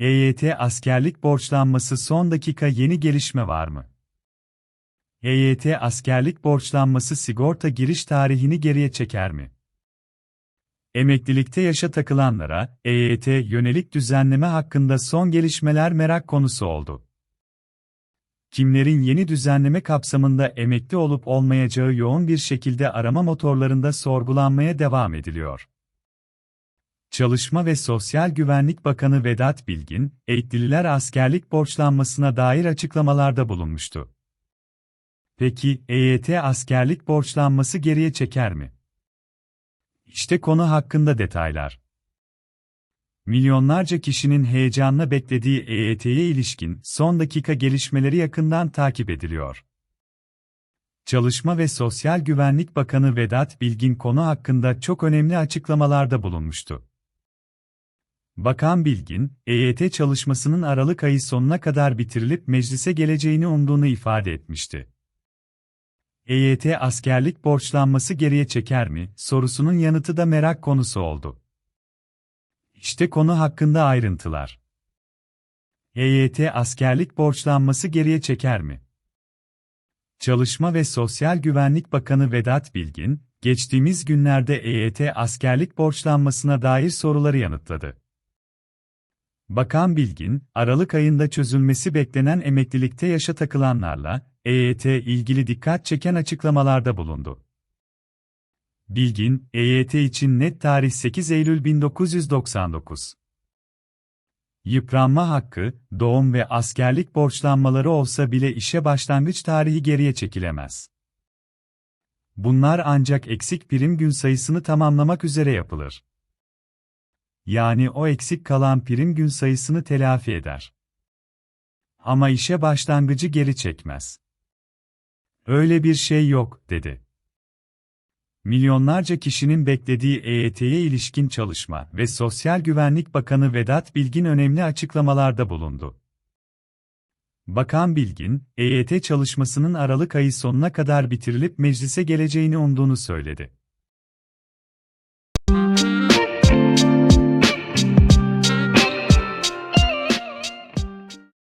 EYT askerlik borçlanması son dakika yeni gelişme var mı? EYT askerlik borçlanması sigorta giriş tarihini geriye çeker mi? Emeklilikte yaşa takılanlara EYT yönelik düzenleme hakkında son gelişmeler merak konusu oldu. Kimlerin yeni düzenleme kapsamında emekli olup olmayacağı yoğun bir şekilde arama motorlarında sorgulanmaya devam ediliyor. Çalışma ve Sosyal Güvenlik Bakanı Vedat Bilgin, eğitliler askerlik borçlanmasına dair açıklamalarda bulunmuştu. Peki, EYT askerlik borçlanması geriye çeker mi? İşte konu hakkında detaylar. Milyonlarca kişinin heyecanla beklediği EYT'ye ilişkin son dakika gelişmeleri yakından takip ediliyor. Çalışma ve Sosyal Güvenlik Bakanı Vedat Bilgin konu hakkında çok önemli açıklamalarda bulunmuştu. Bakan Bilgin, EYT çalışmasının Aralık ayı sonuna kadar bitirilip meclise geleceğini umduğunu ifade etmişti. EYT askerlik borçlanması geriye çeker mi sorusunun yanıtı da merak konusu oldu. İşte konu hakkında ayrıntılar. EYT askerlik borçlanması geriye çeker mi? Çalışma ve Sosyal Güvenlik Bakanı Vedat Bilgin, geçtiğimiz günlerde EYT askerlik borçlanmasına dair soruları yanıtladı. Bakan Bilgin, Aralık ayında çözülmesi beklenen emeklilikte yaşa takılanlarla, EYT ilgili dikkat çeken açıklamalarda bulundu. Bilgin, EYT için net tarih 8 Eylül 1999. Yıpranma hakkı, doğum ve askerlik borçlanmaları olsa bile işe başlangıç tarihi geriye çekilemez. Bunlar ancak eksik prim gün sayısını tamamlamak üzere yapılır. Yani o eksik kalan prim gün sayısını telafi eder. Ama işe başlangıcı geri çekmez. Öyle bir şey yok, dedi. Milyonlarca kişinin beklediği EYT'ye ilişkin çalışma ve Sosyal Güvenlik Bakanı Vedat Bilgin önemli açıklamalarda bulundu. Bakan Bilgin, EYT çalışmasının Aralık ayı sonuna kadar bitirilip meclise geleceğini umduğunu söyledi.